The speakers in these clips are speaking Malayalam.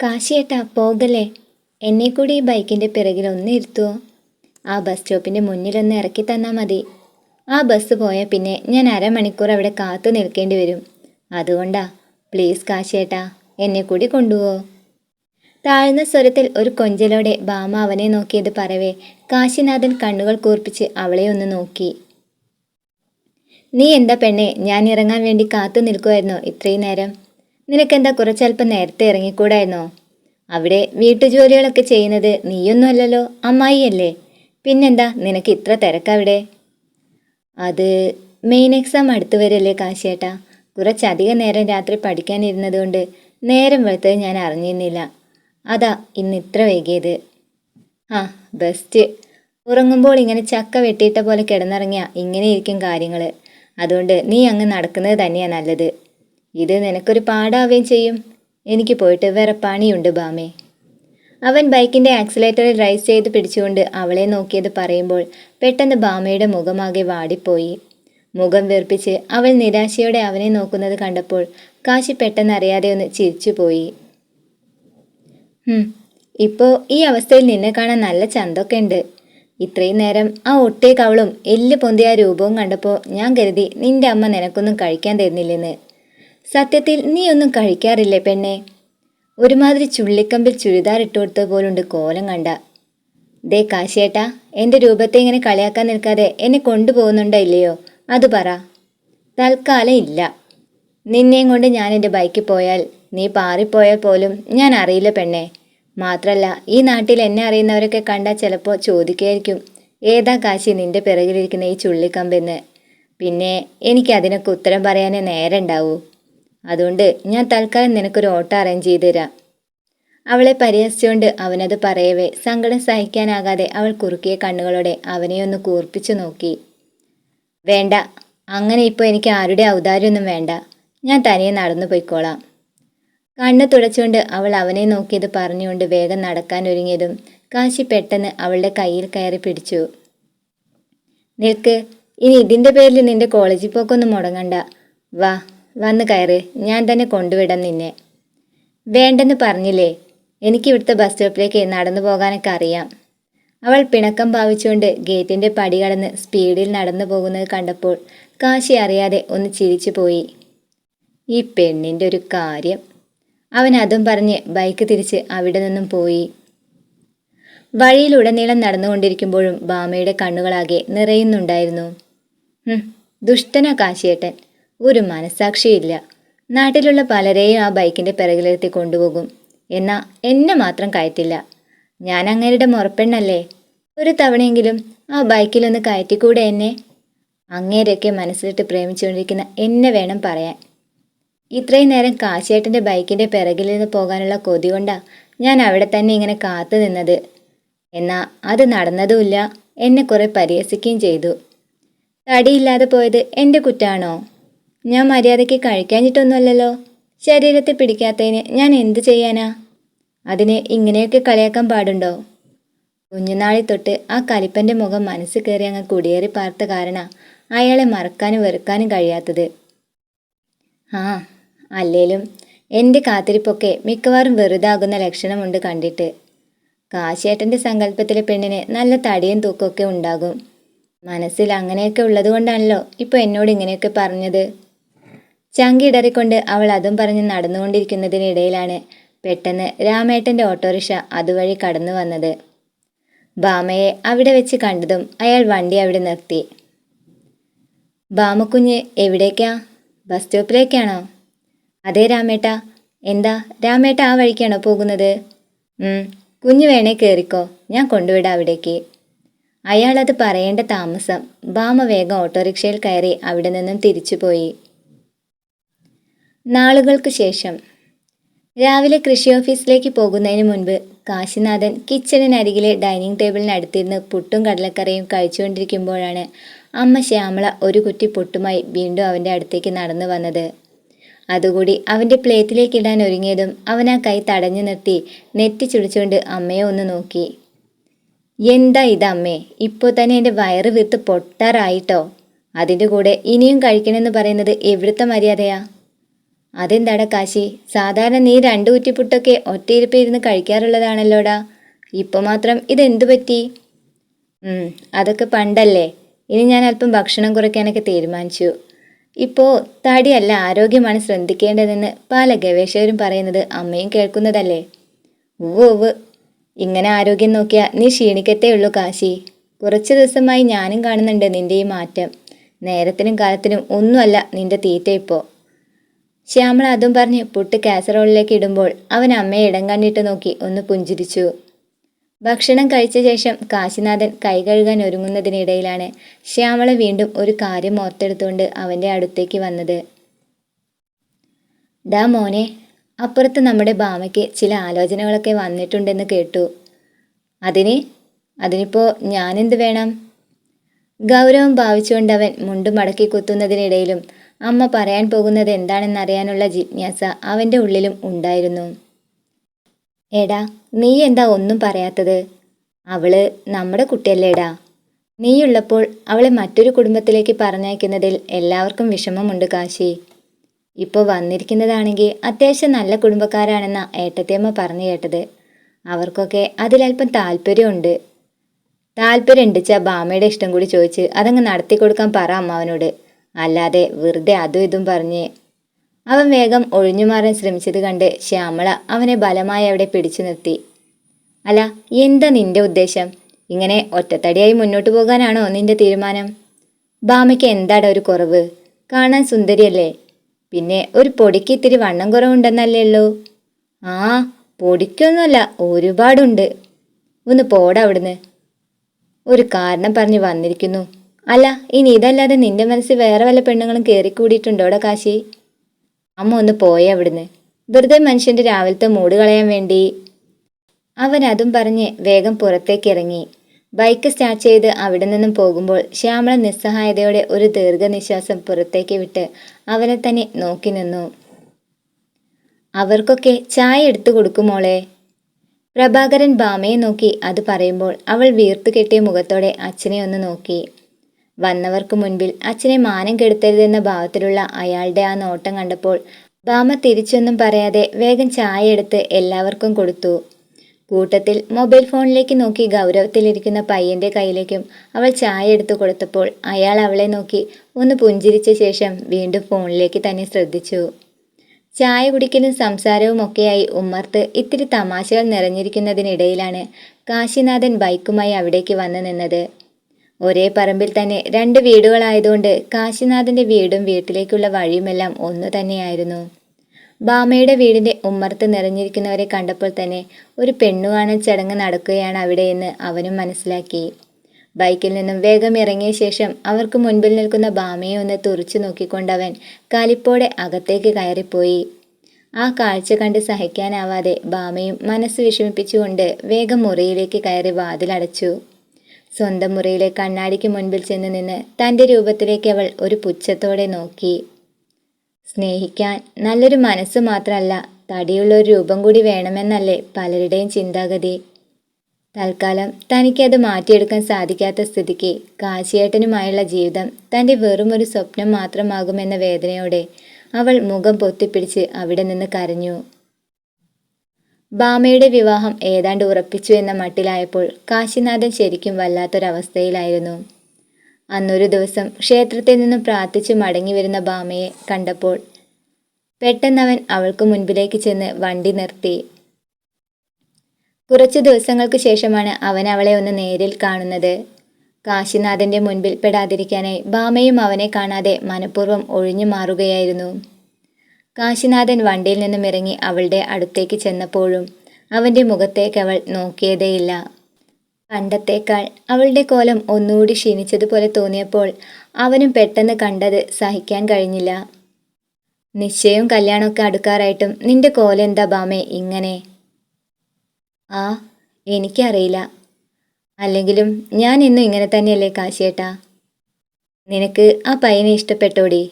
കാശിയേട്ടാ പോകല്ലേ. എന്നെ കൂടി ഈ ബൈക്കിന്റെ പിറകിൽ ഒന്ന് ഇരുത്തുവോ ആ ബസ് സ്റ്റോപ്പിന്റെ മുന്നിലൊന്ന് ഇറക്കി തന്നാൽ മതി. ആ ബസ് പോയാൽ പിന്നെ ഞാൻ അരമണിക്കൂർ അവിടെ കാത്തു നിൽക്കേണ്ടി വരും. അതുകൊണ്ടാ പ്ലീസ് കാശിയേട്ടാ എന്നെ കൂടി കൊണ്ടുപോവോ താഴ്ന്ന സ്വരത്തിൽ ഒരു കൊഞ്ചലോടെ ബാമ അവനെ നോക്കിയത് പറവേ കാശിനാഥൻ കണ്ണുകൾ കൂർപ്പിച്ച് അവളെ ഒന്ന് നോക്കി. നീ എന്താ പെണ്ണെ ഞാൻ ഇറങ്ങാൻ വേണ്ടി കാത്തു നിൽക്കുമായിരുന്നോ ഇത്രയും നേരം? നിനക്കെന്താ കുറച്ചല്പം നേരത്തെ ഇറങ്ങിക്കൂടായിരുന്നോ? അവിടെ വീട്ടുജോലികളൊക്കെ ചെയ്യുന്നത് നീയൊന്നുമല്ലല്ലോ അമ്മായിയല്ലേ. പിന്നെന്താ നിനക്ക് ഇത്ര തിരക്കവിടെ അത് മെയിൻ എക്സാം അടുത്തു വരല്ലേ കാശിയേട്ടാ. കുറച്ചധികം നേരം രാത്രി പഠിക്കാനിരുന്നത് കൊണ്ട് നേരം വെളുത്തത് ഞാൻ അറിഞ്ഞിരുന്നില്ല. അതാ ഇന്ന് ഇത്ര വൈകിയത്. ആ ബെസ്റ്റ്. ഉറങ്ങുമ്പോൾ ഇങ്ങനെ ചക്ക വെട്ടിയിട്ട പോലെ കിടന്നിറങ്ങിയാൽ ഇങ്ങനെ ഇരിക്കും കാര്യങ്ങൾ അതുകൊണ്ട് നീ അങ്ങ് നടക്കുന്നത് തന്നെയാണ് നല്ലത്. ഇത് നിനക്കൊരു പാടാവുകയും ചെയ്യും. എനിക്ക് പോയിട്ട് വേറെ പണിയുണ്ട് ബാമേ. അവൻ ബൈക്കിന്റെ ആക്സിലേറ്ററിൽ റൈസ് ചെയ്ത് പിടിച്ചുകൊണ്ട് അവളെ നോക്കിയത് പറയുമ്പോൾ പെട്ടെന്ന് ബാമയുടെ മുഖമാകെ വാടിപ്പോയി. മുഖം വീർപ്പിച്ച് അവൾ നിരാശയോടെ അവനെ നോക്കുന്നത് കണ്ടപ്പോൾ കാശി പെട്ടെന്ന് അറിയാതെ ഒന്ന് ചിരിച്ചുപോയി. ഇപ്പോൾ ഇപ്പോ ഈ അവസ്ഥയിൽ നിന്നെ കാണാൻ നല്ല ചന്തൊക്കെ ഉണ്ട് ഇത്രയും നേരം ആ ഒട്ടേ കവളും എല്ല് പൊന്തിയ രൂപവും കണ്ടപ്പോൾ ഞാൻ കരുതി നിന്റെ അമ്മ നിനക്കൊന്നും കഴിക്കാൻ തരുന്നില്ലെന്ന്. സത്യത്തിൽ നീയൊന്നും കഴിക്കാറില്ലേ പെണ്ണെ? ഒരുമാതിരി ചുള്ളിക്കമ്പിൽ കൊടുത്തത് പോലുണ്ട് കോലം കണ്ട. ദേ കാശിയേട്ടാ എന്റെ രൂപത്തെ ഇങ്ങനെ കളിയാക്കാൻ നിൽക്കാതെ എന്നെ കൊണ്ടുപോകുന്നുണ്ടോ ഇല്ലയോ? അത് പറ. തൽക്കാലം ഇല്ല. നിന്നെയും കൊണ്ട് ഞാൻ എന്റെ ബൈക്കിൽ പോയാൽ നീ പാറിപ്പോയാൽ പോലും ഞാൻ അറിയില്ല പെണ്ണെ. മാത്രല്ല ഈ നാട്ടിൽ എന്നെ അറിയുന്നവരൊക്കെ കണ്ടാൽ ചിലപ്പോൾ ചോദിക്കുകയായിരിക്കും ഏതാ കാശി നിന്റെ പിറകിലിരിക്കുന്ന ഈ ചുള്ളിക്കമ്പെന്ന് പിന്നെ എനിക്ക് അതിനൊക്കെ ഉത്തരം പറയാനേ നേരം ഉണ്ടാവൂ അതുകൊണ്ട് ഞാൻ തൽക്കാലം നിനക്കൊരു ഓട്ടോ അറേഞ്ച് ചെയ്ത് തരാം. അവളെ പരിഹസിച്ചുകൊണ്ട് അവനത് പറയവേ സങ്കടം സഹിക്കാനാകാതെ അവൾ കുറുക്കിയ കണ്ണുകളോടെ അവനെ ഒന്ന് കൂർപ്പിച്ചു നോക്കി. വേണ്ട അങ്ങനെ ഇപ്പോൾ എനിക്ക് ആരുടെ ഔദാര്യമൊന്നും വേണ്ട. ഞാൻ തനിയെ നടന്നു പോയിക്കോളാം. കണ്ണ് തുടച്ചുകൊണ്ട് അവൾ അവനെ നോക്കിയത് പറഞ്ഞുകൊണ്ട് വേഗം നടക്കാൻ ഒരുങ്ങിയതും കാശി പെട്ടെന്ന് അവളുടെ കയ്യിൽ കയറി പിടിച്ചു. നിൽക്ക് ഇനി ഇതിന്റെ പേരിൽ നിന്റെ കോളേജിൽ പോക്കൊന്നും മുടങ്ങണ്ട. വാ വന്ന് കയറ്. ഞാൻ തന്നെ കൊണ്ടുവിടാം നിന്നെ. വേണ്ടെന്ന് പറഞ്ഞില്ലേ? എനിക്ക് ഇവിടുത്തെ ബസ് സ്റ്റോപ്പിലേക്ക് നടന്നു പോകാനൊക്കെ അറിയാം. അവൾ പിണക്കം ഭാവിച്ചുകൊണ്ട് ഗേറ്റിന്റെ പടി കടന്ന് സ്പീഡിൽ നടന്നു പോകുന്നത് കണ്ടപ്പോൾ കാശി അറിയാതെ ഒന്ന് ചിരിച്ചു പോയി. ഈ പെണ്ണിന്റെ ഒരു കാര്യം. അവൻ അതും പറഞ്ഞ് ബൈക്ക് തിരിച്ച് അവിടെ നിന്നും പോയി. വഴിയിലുടനീളം നടന്നുകൊണ്ടിരിക്കുമ്പോഴും ബാമയുടെ കണ്ണുകളാകെ നിറയുന്നുണ്ടായിരുന്നു. ദുഷ്ടന കാശിയേട്ടൻ. ഒരു മനസാക്ഷിയില്ല നാട്ടിലുള്ള പലരെയും ആ ബൈക്കിന്റെ പിറകിലെത്തി കൊണ്ടുപോകും. എന്നാ എന്നെ മാത്രം കയറ്റില്ല. ഞാൻ അങ്ങേരുടെ മുറപ്പെണ്ണല്ലേ? ഒരു തവണയെങ്കിലും ആ ബൈക്കിലൊന്ന് കയറ്റിക്കൂടെ എന്നെ? അങ്ങേരെയൊക്കെ മനസ്സിലിട്ട് പ്രേമിച്ചുകൊണ്ടിരിക്കുന്ന എന്നെ വേണം പറയാൻ. ഇത്രയും നേരം കാശിയേട്ടന്റെ ബൈക്കിന്റെ പിറകിൽ നിന്ന് പോകാനുള്ള കൊതി കൊണ്ടാ ഞാൻ അവിടെ തന്നെ ഇങ്ങനെ കാത്തു നിന്നത്. എന്നാൽ അത് നടന്നതുമില്ല. എന്നെ കുറെ പരിഹസിക്കുകയും ചെയ്തു. തടിയില്ലാതെ പോയത് എന്റെ കുറ്റാണോ? ഞാൻ മര്യാദയ്ക്ക് കഴിക്കാഞ്ഞിട്ടൊന്നുമല്ലല്ലോ. ശരീരത്തെ പിടിക്കാത്തതിന് ഞാൻ എന്ത് ചെയ്യാനാ? അതിന് ഇങ്ങനെയൊക്കെ കളിയാക്കാൻ പാടുണ്ടോ? കുഞ്ഞുനാളി തൊട്ട് ആ കലിപ്പന്റെ മുഖം മനസ്സിൽ കയറി അങ്ങ് കുടിയേറി പാർത്ത കാരണ അയാളെ മറക്കാനും വെറുക്കാനും കഴിയാത്തത്. ആ അല്ലേലും എന്റെ കാത്തിരിപ്പൊക്കെ മിക്കവാറും വെറുതാകുന്ന ലക്ഷണമുണ്ട് കണ്ടിട്ട്. കാശേട്ടന്റെ സങ്കല്പത്തിലെ പെണ്ണിന് നല്ല തടിയും തൂക്കമൊക്കെ ഉണ്ടാകും. മനസ്സിൽ അങ്ങനെയൊക്കെ ഉള്ളത് കൊണ്ടാണല്ലോ ഇപ്പോൾ എന്നോട് ഇങ്ങനെയൊക്കെ പറഞ്ഞത്. ചങ്കിടറിക്കൊണ്ട് അവൾ അതും പറഞ്ഞ് നടന്നുകൊണ്ടിരിക്കുന്നതിനിടയിലാണ് പെട്ടെന്ന് രാമേട്ടന്റെ ഓട്ടോറിക്ഷ അതുവഴി കടന്നു വന്നത്. ബാമയെ അവിടെ വെച്ച് കണ്ടതും അയാൾ വണ്ടി അവിടെ നിർത്തി. ബാമക്കുഞ്ഞ് എവിടേക്കാ? ബസ് സ്റ്റോപ്പിലേക്കാണോ? അതെ രാമേട്ട. എന്താ? രാമേട്ട ആ വഴിക്കാണോ പോകുന്നത്? കുഞ്ഞു വേണേ കയറിക്കോ ഞാൻ കൊണ്ടുവിടാം അവിടേക്ക്. അയാളത് പറയേണ്ട താമസം ബാമ വേഗം ഓട്ടോറിക്ഷയിൽ കയറി അവിടെ നിന്നും തിരിച്ചുപോയി. നാളുകൾക്ക് ശേഷം. രാവിലെ കൃഷി ഓഫീസിലേക്ക് പോകുന്നതിന് മുൻപ് കാശിനാഥൻ കിച്ചണിനരികിലെ ഡൈനിങ് ടേബിളിനടുത്തിരുന്ന് പുട്ടും കടലക്കറിയും കഴിച്ചുകൊണ്ടിരിക്കുമ്പോഴാണ് അമ്മ ശ്യാമള ഒരു കുറ്റി പുട്ടുമായി വീണ്ടും അവന്റെ അടുത്തേക്ക് നടന്നു വന്നത്. അതുകൂടി അവന്റെ പ്ലേറ്റിലേക്ക് ഇടാൻ ഒരുങ്ങിയതും അവൻ ആ കൈ തടഞ്ഞു നിർത്തി നെറ്റി ചുളിച്ചുകൊണ്ട് അമ്മയെ ഒന്ന് നോക്കി. എന്താ ഇത് അമ്മേ ഇപ്പോൾ തന്നെ എന്റെ വയറ് വീർത്ത് പൊട്ടാറായിട്ടോ? അതിന്റെ കൂടെ ഇനിയും കഴിക്കണമെന്ന് പറയുന്നത് എവിടുത്തെ മര്യാദയാ? അതെന്താടാ കാശി? സാധാരണ നീ രണ്ടു കുറ്റിപ്പുട്ടൊക്കെ ഒറ്റയിരുപ്പിരുന്ന് കഴിക്കാറുള്ളതാണല്ലോടാ. ഇപ്പൊ മാത്രം ഇതെന്തു പറ്റി? ഉം, അതൊക്കെ പണ്ടല്ലേ. ഇനി ഞാൻ അല്പം ഭക്ഷണം കുറയ്ക്കാനൊക്കെ തീരുമാനിച്ചു. ഇപ്പോൾ തടിയല്ല ആരോഗ്യമാണ് ശ്രദ്ധിക്കേണ്ടതെന്ന് പല ഗവേഷകരും പറയുന്നത് അമ്മയും കേൾക്കുന്നതല്ലേ. ഉവ് ഉവ് ഇങ്ങനെ ആരോഗ്യം നോക്കിയാൽ നീ ക്ഷീണിക്കത്തേ ഉള്ളൂ കാശി. കുറച്ച് ദിവസമായി ഞാനും കാണുന്നുണ്ട് നിന്റെ ഈ മാറ്റം. നേരത്തിനും കാലത്തിനും ഒന്നുമല്ല നിന്റെ തീറ്റ ഇപ്പോൾ ശ്യാമള അതും പറഞ്ഞ് പുട്ട് കാസറോളിലേക്ക് ഇടുമ്പോൾ അവൻ അമ്മയെ ഇടം കണ്ടിട്ട് നോക്കി ഒന്ന് പുഞ്ചിരിച്ചു. ഭക്ഷണം കഴിച്ച ശേഷം കാശിനാഥൻ കൈ കഴുകാൻ ഒരുങ്ങുന്നതിനിടയിലാണ് ശ്യാമള വീണ്ടും ഒരു കാര്യം ഓർത്തെടുത്തുകൊണ്ട് അവന്റെ അടുത്തേക്ക് വന്നത്. ദാ മോനെ അപ്പുറത്ത് നമ്മുടെ ഭാമയ്ക്ക് ചില ആലോചനകളൊക്കെ വന്നിട്ടുണ്ടെന്ന് കേട്ടു. അതിന്? അതിനിപ്പോൾ ഞാനെന്ത് വേണം? ഗൗരവം ഭാവിച്ചുകൊണ്ട് അവൻ മുണ്ടുമടക്കി കുത്തുന്നതിനിടയിലും അമ്മ പറയാൻ പോകുന്നത് എന്താണെന്നറിയാനുള്ള ജിജ്ഞാസ അവന്റെ ഉള്ളിലും ഉണ്ടായിരുന്നു. എടാ നീ എന്താ ഒന്നും പറയാത്തത്? അവൾ നമ്മുടെ കുട്ടിയല്ലേടാ. നീയുള്ളപ്പോൾ അവളെ മറ്റൊരു കുടുംബത്തിലേക്ക് പറഞ്ഞയക്കുന്നതിൽ എല്ലാവർക്കും വിഷമമുണ്ട് കാശി. ഇപ്പോൾ വന്നിരിക്കുന്നതാണെങ്കിൽ അത്യാവശ്യം നല്ല കുടുംബക്കാരാണെന്ന ഏട്ടത്തിയമ്മ പറഞ്ഞു കേട്ടത്. അവർക്കൊക്കെ അതിലല്പം താല്പര്യമുണ്ട്. താല്പര്യമുണ്ട് ചാ ബാമയുടെ ഇഷ്ടം കൂടി ചോദിച്ച് അതങ്ങ് നടത്തി കൊടുക്കാൻ പറ അമ്മാവനോട്. അല്ലാതെ വെറുതെ അതും ഇതും പറഞ്ഞ് അവൻ വേഗം ഒഴിഞ്ഞു മാറാൻ ശ്രമിച്ചത് കണ്ട് ശ്യാമള അവനെ ബലമായി അവിടെ പിടിച്ചു നിർത്തി. അല്ല എന്താ നിന്റെ ഉദ്ദേശം? ഇങ്ങനെ ഒറ്റത്തടിയായി മുന്നോട്ട് പോകാനാണോ നിന്റെ തീരുമാനം? ബാമയ്ക്ക് എന്താടാ ഒരു കുറവ്? കാണാൻ സുന്ദരിയല്ലേ? പിന്നെ ഒരു പൊടിക്ക് ഇത്തിരി വണ്ണം കുറവുണ്ടെന്നല്ലേ ഉള്ളൂ ആ പൊടിക്കൊന്നുമല്ല ഒരുപാടുണ്ട്. ഒന്ന് പോടാ അവിടുന്ന്. ഒരു കാരണം പറഞ്ഞ് വന്നിരിക്കുന്നു. അല്ല ഇനി ഇതല്ലാതെ നിന്റെ മനസ്സിൽ വേറെ വല്ല പെണ്ണുങ്ങളും കയറിക്കൂടിയിട്ടുണ്ടോടാ കാശി? അമ്മ ഒന്ന് പോയ അവിടുന്ന്. വെറുതെ മനുഷ്യന്റെ രാവിലത്തെ മൂട് കളയാൻ വേണ്ടി. അവൻ അതും പറഞ്ഞ് വേഗം പുറത്തേക്ക് ഇറങ്ങി. ബൈക്ക് സ്റ്റാർട്ട് ചെയ്ത് അവിടെ നിന്നും പോകുമ്പോൾ ശ്യാമള നിസ്സഹായതയോടെ ഒരു ദീർഘനിശ്വാസം പുറത്തേക്ക് വിട്ട് അവനെ തന്നെ നോക്കി നിന്നു. അവർക്കൊക്കെ ചായ എടുത്തു കൊടുക്കുമോളെ പ്രഭാകരൻ ബാമയെ നോക്കി അത് പറയുമ്പോൾ അവൾ വീർത്തു കെട്ടിയ മുഖത്തോടെ അച്ഛനെ ഒന്ന് നോക്കി. വന്നവർക്ക് മുൻപിൽ അച്ഛനെ മാനം കെടുത്തരുതെന്ന ഭാവത്തിലുള്ള അയാളുടെ ആ നോട്ടം കണ്ടപ്പോൾ ബാമ തിരിച്ചൊന്നും പറയാതെ വേഗം ചായ എടുത്ത് എല്ലാവർക്കും കൊടുത്തു. കൂട്ടത്തിൽ മൊബൈൽ ഫോണിലേക്ക് നോക്കി ഗൗരവത്തിലിരിക്കുന്ന പയ്യന്റെ കയ്യിലേക്കും അവൾ ചായ എടുത്തു കൊടുത്തപ്പോൾ അയാൾ അവളെ നോക്കി ഒന്ന് പുഞ്ചിരിച്ച ശേഷം വീണ്ടും ഫോണിലേക്ക് തന്നെ ശ്രദ്ധിച്ചു. ചായ കുടിക്കലും സംസാരവും ഒക്കെയായി ഉമ്മർത്ത് ഇത്തിരി തമാശകൾ നിറഞ്ഞിരിക്കുന്നതിനിടയിലാണ് കാശിനാഥൻ ബൈക്കുമായി അവിടേക്ക് വന്നു നിന്നത്. ഒരേ പറമ്പിൽ തന്നെ രണ്ട് വീടുകളായതുകൊണ്ട് കാശിനാഥന്റെ വീടും വീട്ടിലേക്കുള്ള വഴിയുമെല്ലാം ഒന്നു തന്നെയായിരുന്നു. ബാമയുടെ വീടിന്റെ ഉമ്മർത്ത് നിറഞ്ഞിരിക്കുന്നവരെ കണ്ടപ്പോൾ തന്നെ ഒരു പെണ്ണുകാണൽ ചടങ്ങ് നടക്കുകയാണ് അവിടെയെന്ന് അവനും മനസ്സിലാക്കി. ബൈക്കിൽ നിന്നും വേഗം ഇറങ്ങിയ ശേഷം അവർക്ക് മുൻപിൽ നിൽക്കുന്ന ബാമയെ ഒന്ന് തുറച്ചു നോക്കിക്കൊണ്ടവൻ കലിപ്പോടെ അകത്തേക്ക് കയറിപ്പോയി. ആ കാഴ്ച കണ്ട് സഹിക്കാനാവാതെ ബാമയും മനസ്സ് വിഷമിപ്പിച്ചുകൊണ്ട് വേഗം മുറിയിലേക്ക് കയറി വാതിലടച്ചു. സ്വന്തം മുറിയിലെ കണ്ണാടിക്ക് മുൻപിൽ ചെന്ന് നിന്ന് തന്റെ രൂപത്തിലേക്ക് അവൾ ഒരു പുച്ഛത്തോടെ നോക്കി. സ്നേഹിക്കാൻ നല്ലൊരു മനസ്സ് മാത്രമല്ല തടിയുള്ള ഒരു രൂപം കൂടി വേണമെന്നല്ലേ പലരുടെയും ചിന്താഗതി. തൽക്കാലം തനിക്കത് മാറ്റിയെടുക്കാൻ സാധിക്കാത്ത സ്ഥിതിക്ക് കാശിയേട്ടനുമായുള്ള ജീവിതം തന്റെ വെറും ഒരു സ്വപ്നം മാത്രമാകുമെന്ന വേദനയോടെ അവൾ മുഖം പൊത്തിപ്പിടിച്ച് അവിടെ നിന്ന് കരഞ്ഞു. ബാമയുടെ വിവാഹം ഏതാണ്ട് ഉറപ്പിച്ചു എന്ന മട്ടിലായപ്പോൾ കാശിനാഥൻ ശരിക്കും വല്ലാത്തൊരവസ്ഥയിലായിരുന്നു. അന്നൊരു ദിവസം ക്ഷേത്രത്തിൽ നിന്നും പ്രാർത്ഥിച്ചു മടങ്ങി വരുന്ന ബാമയെ കണ്ടപ്പോൾ പെട്ടെന്നവൻ അവൾക്ക് മുൻപിലേക്ക് ചെന്ന് വണ്ടി നിർത്തി. കുറച്ച് ദിവസങ്ങൾക്ക് ശേഷമാണ് അവൻ അവളെ ഒന്ന് നേരിൽ കാണുന്നത്. കാശിനാഥന്റെ മുൻപിൽ പെടാതിരിക്കാനായി ബാമയും അവനെ കാണാതെ മനഃപൂർവം ഒഴിഞ്ഞു മാറുകയായിരുന്നു. കാശിനാഥൻ വണ്ടിയിൽ നിന്നും ഇറങ്ങി അവളുടെ അടുത്തേക്ക് ചെന്നപ്പോഴും അവന്റെ മുഖത്തേക്ക് അവൾ നോക്കിയതേയില്ല. പണ്ടത്തേക്കാൾ അവളുടെ കോലം ഒന്നുകൂടി ക്ഷീണിച്ചതുപോലെ തോന്നിയപ്പോൾ അവനും പെട്ടെന്ന് കണ്ടത് സഹിക്കാൻ കഴിഞ്ഞില്ല. നിശ്ചയവും കല്യാണമൊക്കെ അടുക്കാറായിട്ടും നിന്റെ കോലം എന്താ ബാമേ ഇങ്ങനെ? ആ എനിക്കറിയില്ല. അല്ലെങ്കിലും ഞാൻ ഇന്നും ഇങ്ങനെ തന്നെയല്ലേ കാശിയേട്ടാ? നിനക്ക് ആ പയ്യനെ ഇഷ്ടപ്പെട്ടോടി?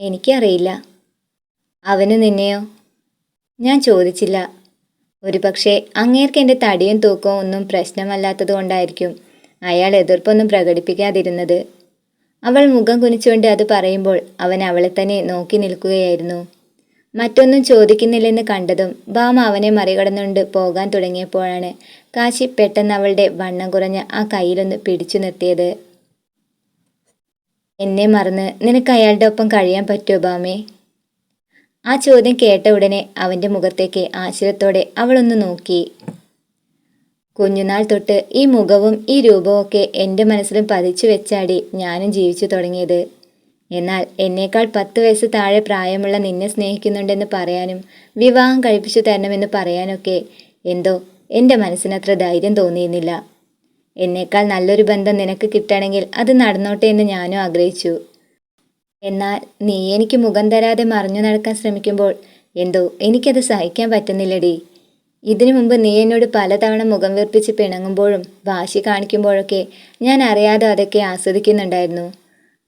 എനിക്കറിയില്ല. അവന് നിന്നെയോ? ഞാൻ ചോദിച്ചില്ല. ഒരു പക്ഷേ അങ്ങേർക്ക് എന്റെ തടിയും തൂക്കവും ഒന്നും പ്രശ്നമല്ലാത്തത് കൊണ്ടായിരിക്കും അയാൾ എതിർപ്പൊന്നും പ്രകടിപ്പിക്കാതിരുന്നത്. അവൾ മുഖം കുനിച്ചുകൊണ്ട് അത് പറയുമ്പോൾ അവൻ അവളെ തന്നെ നോക്കി നിൽക്കുകയായിരുന്നു. മറ്റൊന്നും ചോദിക്കുന്നില്ലെന്ന് കണ്ടതും ബാമ അവനെ മറികടന്നുകൊണ്ട് പോകാൻ തുടങ്ങിയപ്പോഴാണ് കാശി പെട്ടെന്ന് അവളുടെ വണ്ണം കുറഞ്ഞ ആ കയ്യിലൊന്ന് പിടിച്ചു നിർത്തിയത്. എന്നെ മറന്ന് നിനക്ക് അയാളുടെ ഒപ്പം കഴിയാൻ പറ്റുമോ ബാമേ? ആ ചോദ്യം കേട്ട ഉടനെ അവന്റെ മുഖത്തേക്ക് ആശ്ചര്യത്തോടെ അവളൊന്ന് നോക്കി. കുഞ്ഞുനാൾ തൊട്ട് ഈ മുഖവും ഈ രൂപവും ഒക്കെ എന്റെ മനസ്സിലും പതിച്ചു വെച്ചാടി ഞാനും ജീവിച്ചു തുടങ്ങിയത്. എന്നാൽ എന്നേക്കാൾ പത്ത് വയസ്സ് താഴെ പ്രായമുള്ള നിന്നെ സ്നേഹിക്കുന്നുണ്ടെന്ന് പറയാനും വിവാഹം കഴിപ്പിച്ചു തരണമെന്ന് പറയാനൊക്കെ എന്തോ എന്റെ മനസ്സിനത്ര ധൈര്യം തോന്നിയിരുന്നില്ല. എന്നേക്കാൾ നല്ലൊരു ബന്ധം നിനക്ക് കിട്ടണമെങ്കിൽ അത് നടന്നോട്ടെ എന്ന് ഞാനും ആഗ്രഹിച്ചു. എന്നാൽ നീ എനിക്ക് മുഖം തരാതെ മറിഞ്ഞു നടക്കാൻ ശ്രമിക്കുമ്പോൾ എന്തോ എനിക്കത് സഹിക്കാൻ പറ്റുന്നില്ലടി. ഇതിനു മുമ്പ് നീ എന്നോട് പലതവണ മുഖം വീർപ്പിച്ച് പിണങ്ങുമ്പോഴും വാശി കാണിക്കുമ്പോഴൊക്കെ ഞാൻ അറിയാതെ അതൊക്കെ ആസ്വദിക്കുന്നുണ്ടായിരുന്നു.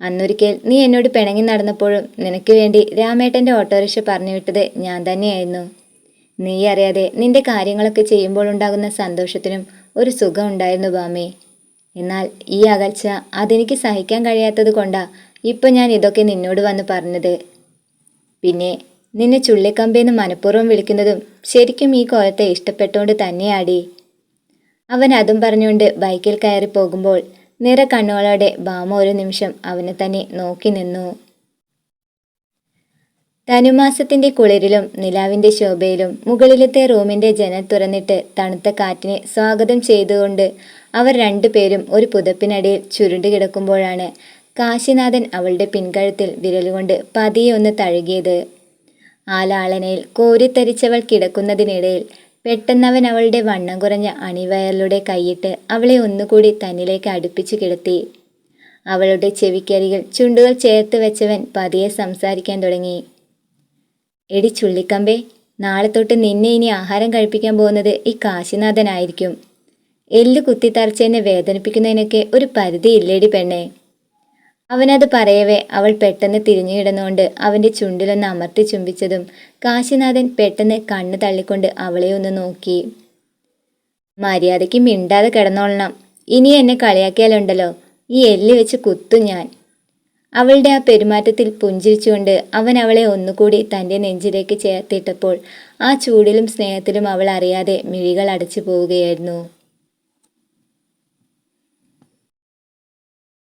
അന്നൊരിക്കൽ നീ എന്നോട് പിണങ്ങി നടന്നപ്പോഴും നിനക്ക് വേണ്ടി രാമേട്ടന്റെ ഓട്ടോറിക്ഷ പറഞ്ഞു വിട്ടത് ഞാൻ തന്നെയായിരുന്നു. നീ അറിയാതെ നിന്റെ കാര്യങ്ങളൊക്കെ ചെയ്യുമ്പോൾ ഉണ്ടാകുന്ന സന്തോഷത്തിനും ഒരു സുഖം ഉണ്ടായിരുന്നു ബാമേ. എന്നാൽ ഈ അകൽച്ച അതെനിക്ക് സഹിക്കാൻ കഴിയാത്തത് കൊണ്ടാ ഇപ്പം ഞാൻ ഇതൊക്കെ നിന്നോട് വന്ന് പറഞ്ഞത്. പിന്നെ നിന്നെ ചുള്ളിക്കമ്പേന്ന് മനഃപൂർവം വിളിക്കുന്നതും ശരിക്കും ഈ കോലത്തെ ഇഷ്ടപ്പെട്ടുകൊണ്ട് തന്നെയാടി. അവൻ അതും പറഞ്ഞുകൊണ്ട് ബൈക്കിൽ കയറി പോകുമ്പോൾ നിറ കണ്ണുകളോടെ ബാമ ഒരു നിമിഷം അവനെ തന്നെ നോക്കി നിന്നു. ധനുമാസത്തിന്റെ കുളിരിലും നിലാവിന്റെ ശോഭയിലും മുകളിലത്തെ റൂമിന്റെ ജനൽ തുറന്നിട്ട് തണുത്ത കാറ്റിനെ സ്വാഗതം ചെയ്തുകൊണ്ട് അവർ രണ്ടുപേരും ഒരു പുതപ്പിനടിയിൽ ചുരുണ്ടു കിടക്കുമ്പോഴാണ് കാശിനാഥൻ അവളുടെ പിൻകഴുത്തിൽ വിരലുകൊണ്ട് പതിയെ ഒന്ന് തഴുകിയത്. ആലാളനയിൽ കോരിത്തരിച്ചവൾ കിടക്കുന്നതിനിടയിൽ പെട്ടെന്നവൻ അവളുടെ വണ്ണം കുറഞ്ഞ അണിവയറിലൂടെ കൈയിട്ട് അവളെ ഒന്നുകൂടി തന്നിലേക്ക് അടുപ്പിച്ചു കിടത്തി. അവളുടെ ചെവിക്കരികിൽ ചുണ്ടുകൾ ചേർത്ത് വെച്ചവൻ പതിയെ സംസാരിക്കാൻ തുടങ്ങി. എടി ചുള്ളിക്കമ്പേ നാളെ തൊട്ട് നിന്നെ ഇനി ആഹാരം കഴിപ്പിക്കാൻ പോകുന്നത് ഈ കാശിനാഥനായിരിക്കും. എല്ല് കുത്തിത്തറച്ചെന്നെ വേദനിപ്പിക്കുന്നതിനൊക്കെ ഒരു പരിധിയില്ലേടി പെണ്ണേ. അവനത് പറയവേ അവൾ പെട്ടെന്ന് തിരിഞ്ഞു കിടന്നുകൊണ്ട് അവന്റെ ചുണ്ടിലൊന്ന് അമർത്തി ചുംബിച്ചതും കാശിനാഥൻ പെട്ടെന്ന് കണ്ണ് തള്ളിക്കൊണ്ട് അവളെ ഒന്ന് നോക്കി. മര്യാദയ്ക്ക് മിണ്ടാതെ കിടന്നോളണം. ഇനി എന്നെ കളിയാക്കിയാലുണ്ടല്ലോ. ഈ എല്ലി വെച്ച് കുത്തും ഞാൻ. അവളുടെ ആ പെരുമാറ്റത്തിൽ പുഞ്ചിരിച്ചുകൊണ്ട് അവൻ അവളെ ഒന്നുകൂടി തന്റെ നെഞ്ചിലേക്ക് ചേർത്തിട്ടപ്പോൾ ആ ചൂടിലും സ്നേഹത്തിലും അവൾ അറിയാതെ മിഴികൾ അടച്ചു പോവുകയായിരുന്നു.